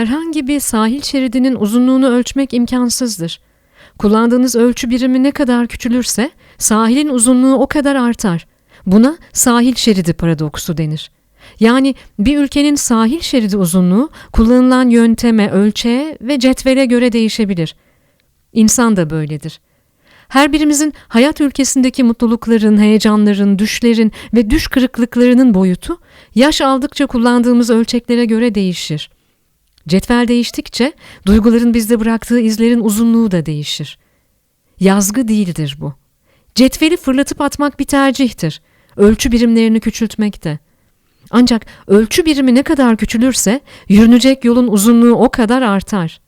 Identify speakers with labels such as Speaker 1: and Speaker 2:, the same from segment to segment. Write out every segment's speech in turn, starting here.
Speaker 1: herhangi bir sahil şeridinin uzunluğunu ölçmek imkansızdır. Kullandığınız ölçü birimi ne kadar küçülürse sahilin uzunluğu o kadar artar. Buna sahil şeridi paradoksu denir. Yani bir ülkenin sahil şeridi uzunluğu kullanılan yönteme, ölçeğe ve cetvele göre değişebilir. İnsan da böyledir. Her birimizin hayat ülkesindeki mutlulukların, heyecanların, düşlerin ve düş kırıklıklarının boyutu yaş aldıkça kullandığımız ölçeklere göre değişir. Cetvel değiştikçe duyguların bizde bıraktığı izlerin uzunluğu da değişir. Yazgı değildir bu. Cetveli fırlatıp atmak bir tercihtir. Ölçü birimlerini küçültmek de. Ancak ölçü birimi ne kadar küçülürse yürünecek yolun uzunluğu o kadar artar.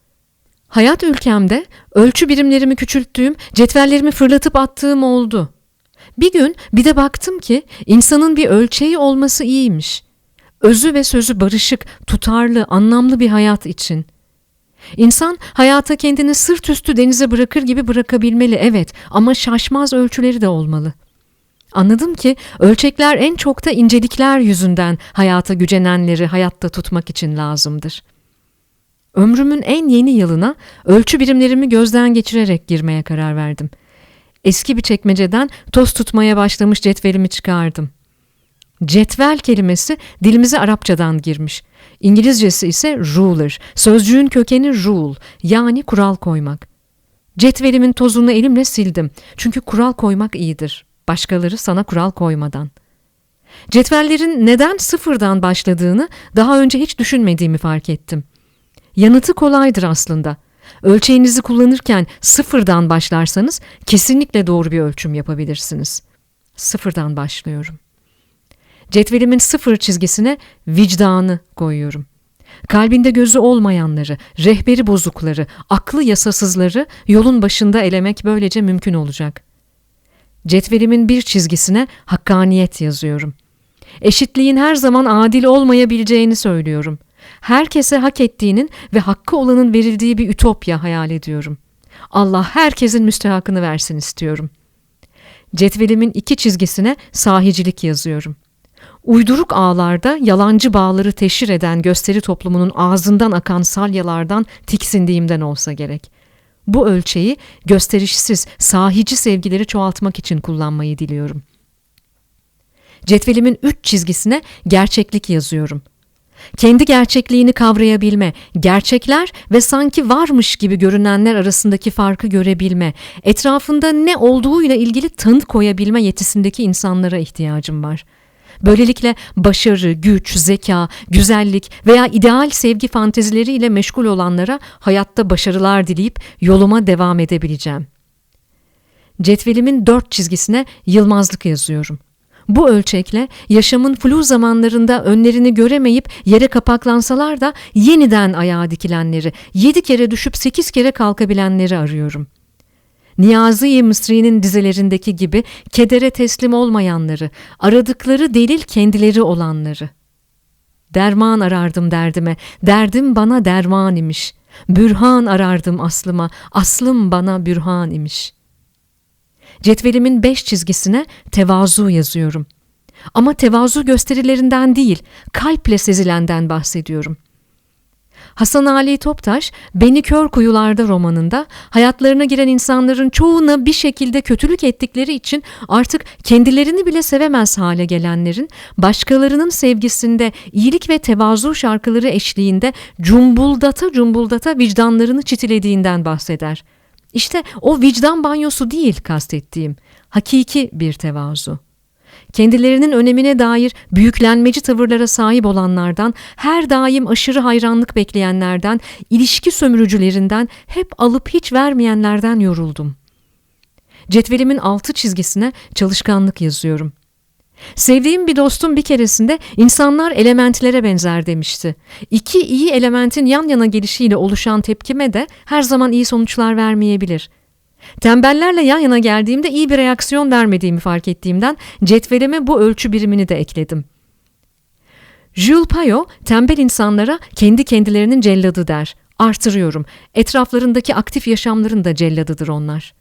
Speaker 1: Hayat ülkemde ölçü birimlerimi küçülttüğüm, cetvellerimi fırlatıp attığım oldu. Bir gün bir de baktım ki insanın bir ölçeği olması iyiymiş. Özü ve sözü barışık, tutarlı, anlamlı bir hayat için. İnsan hayata kendini sırt üstü denize bırakır gibi bırakabilmeli evet ama şaşmaz ölçüleri de olmalı. Anladım ki ölçekler en çok da incelikler yüzünden hayata gücenenleri hayatta tutmak için lazımdır. Ömrümün en yeni yılına ölçü birimlerimi gözden geçirerek girmeye karar verdim. Eski bir çekmeceden toz tutmaya başlamış cetvelimi çıkardım. Cetvel kelimesi dilimize Arapçadan girmiş. İngilizcesi ise ruler. Sözcüğün kökeni rule yani kural koymak. Cetvelimin tozunu elimle sildim. Çünkü kural koymak iyidir. Başkaları sana kural koymadan. Cetvellerin neden sıfırdan başladığını daha önce hiç düşünmediğimi fark ettim. Yanıtı kolaydır aslında. Ölçeğinizi kullanırken sıfırdan başlarsanız kesinlikle doğru bir ölçüm yapabilirsiniz. Sıfırdan başlıyorum. Cetvelimin sıfır çizgisine vicdanı koyuyorum. Kalbinde gözü olmayanları, rehberi bozukları, aklı yasasızları yolun başında elemek böylece mümkün olacak. Cetvelimin bir çizgisine hakkaniyet yazıyorum. Eşitliğin her zaman adil olmayabileceğini söylüyorum. Herkese hak ettiğinin ve hakkı olanın verildiği bir ütopya hayal ediyorum. Allah herkesin müstehakını versin istiyorum. Cetvelimin iki çizgisine sahicilik yazıyorum. Uyduruk ağlarda yalancı bağları teşhir eden gösteri toplumunun ağzından akan salyalardan tiksindiğimden olsa gerek. Bu ölçeği gösterişsiz, sahici sevgileri çoğaltmak için kullanmayı diliyorum. Cetvelimin üç çizgisine gerçeklik yazıyorum. Kendi gerçekliğini kavrayabilme, gerçekler ve sanki varmış gibi görünenler arasındaki farkı görebilme, etrafında ne olduğuyla ilgili tanı koyabilme yetisindeki insanlara ihtiyacım var.'' Böylelikle başarı, güç, zeka, güzellik veya ideal sevgi fantezileriyle meşgul olanlara hayatta başarılar dileyip yoluma devam edebileceğim. Cetvelimin dört çizgisine yılmazlık yazıyorum. Bu ölçekle yaşamın flu zamanlarında önlerini göremeyip yere kapaklansalar da yeniden ayağa dikilenleri, yedi kere düşüp sekiz kere kalkabilenleri arıyorum.'' Niyazi Mısri'nin dizelerindeki gibi kedere teslim olmayanları, aradıkları delil kendileri olanları. Derman arardım derdime, derdim bana derman imiş. Bürhan arardım aslıma, aslım bana bürhan imiş. Cetvelimin beş çizgisine tevazu yazıyorum. Ama tevazu gösterilerinden değil, kalple sezilenden bahsediyorum.'' Hasan Ali Toptaş, Beni Kör Kuyularda romanında hayatlarına giren insanların çoğuna bir şekilde kötülük ettikleri için artık kendilerini bile sevemez hale gelenlerin başkalarının sevgisinde iyilik ve tevazu şarkıları eşliğinde cumbuldata cumbuldata vicdanlarını çitilediğinden bahseder. İşte o vicdan banyosu değil kastettiğim, hakiki bir tevazu kendilerinin önemine dair büyüklenmeci tavırlara sahip olanlardan, her daim aşırı hayranlık bekleyenlerden, ilişki sömürücülerinden, hep alıp hiç vermeyenlerden yoruldum. Cetvelimin altı çizgisine çalışkanlık yazıyorum. Sevdiğim bir dostum bir keresinde insanlar elementlere benzer demişti. İki iyi elementin yan yana gelişiyle oluşan tepkime de her zaman iyi sonuçlar vermeyebilir.'' Tembellerle yan yana geldiğimde iyi bir reaksiyon vermediğimi fark ettiğimden cetveleme bu ölçü birimini de ekledim. Jules Payot, tembel insanlara kendi kendilerinin celladı der. Artırıyorum. Etraflarındaki aktif yaşamların da celladıdır onlar.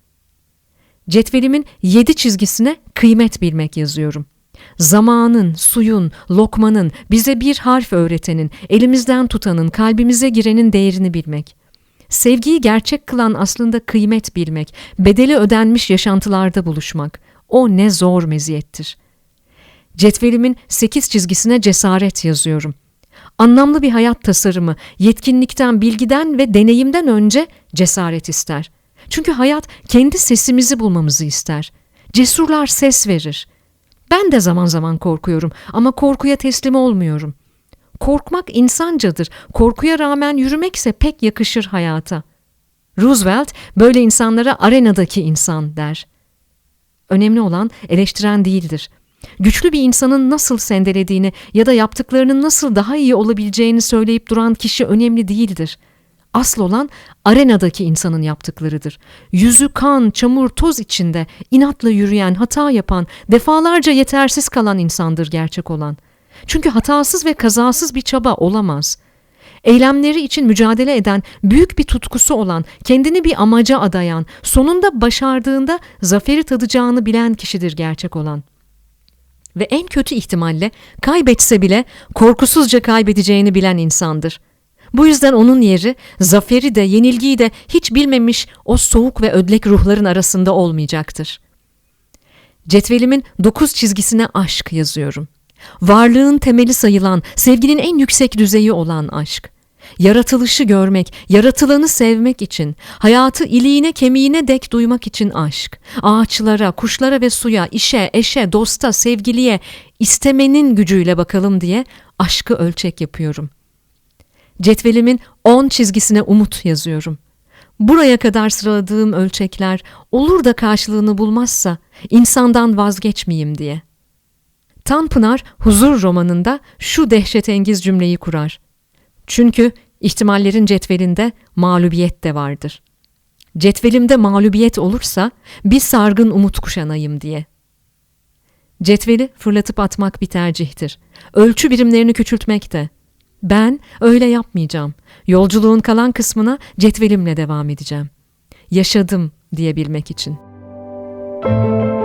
Speaker 1: Cetvelimin yedi çizgisine kıymet bilmek yazıyorum. zamanın, suyun, lokmanın, bize bir harf öğretenin, elimizden tutanın, kalbimize girenin değerini bilmek. Sevgiyi gerçek kılan aslında kıymet bilmek, bedeli ödenmiş yaşantılarda buluşmak. O ne zor meziyettir. Cetvelimin sekiz çizgisine cesaret yazıyorum. Anlamlı bir hayat tasarımı, yetkinlikten, bilgiden ve deneyimden önce cesaret ister. Çünkü hayat kendi sesimizi bulmamızı ister. Cesurlar ses verir. Ben de zaman zaman korkuyorum ama korkuya teslim olmuyorum. Korkmak insancadır. Korkuya rağmen yürümekse pek yakışır hayata. Roosevelt böyle insanlara arenadaki insan der. Önemli olan eleştiren değildir. Güçlü bir insanın nasıl sendelediğini ya da yaptıklarının nasıl daha iyi olabileceğini söyleyip duran kişi önemli değildir. Asıl olan arenadaki insanın yaptıklarıdır. Yüzü kan, çamur, toz içinde inatla yürüyen, hata yapan, defalarca yetersiz kalan insandır gerçek olan. Çünkü hatasız ve kazasız bir çaba olamaz. Eylemleri için mücadele eden, büyük bir tutkusu olan, kendini bir amaca adayan, sonunda başardığında zaferi tadacağını bilen kişidir gerçek olan ve en kötü ihtimalle kaybetse bile korkusuzca kaybedeceğini bilen insandır. Bu yüzden onun yeri zaferi de yenilgiyi de hiç bilmemiş o soğuk ve ödlek ruhların arasında olmayacaktır. Cetvelimin dokuz çizgisine aşk yazıyorum. Varlığın temeli sayılan, sevginin en yüksek düzeyi olan aşk. Yaratılışı görmek, yaratılanı sevmek için, hayatı iliğine kemiğine dek duymak için aşk. Ağaçlara, kuşlara ve suya, işe, eşe, dosta, sevgiliye, istemenin gücüyle bakalım diye aşkı ölçek yapıyorum. Cetvelimin on çizgisine umut yazıyorum. Buraya kadar sıraladığım ölçekler olur da karşılığını bulmazsa insandan vazgeçmeyeyim diye. Tanpınar Huzur romanında şu dehşetengiz cümleyi kurar. Çünkü ihtimallerin cetvelinde mağlubiyet de vardır. Cetvelimde mağlubiyet olursa bir sargın umut kuşanayım diye. Cetveli fırlatıp atmak bir tercihtir. Ölçü birimlerini küçültmek de. Ben öyle yapmayacağım. Yolculuğun kalan kısmına cetvelimle devam edeceğim. Yaşadım diyebilmek için. Müzik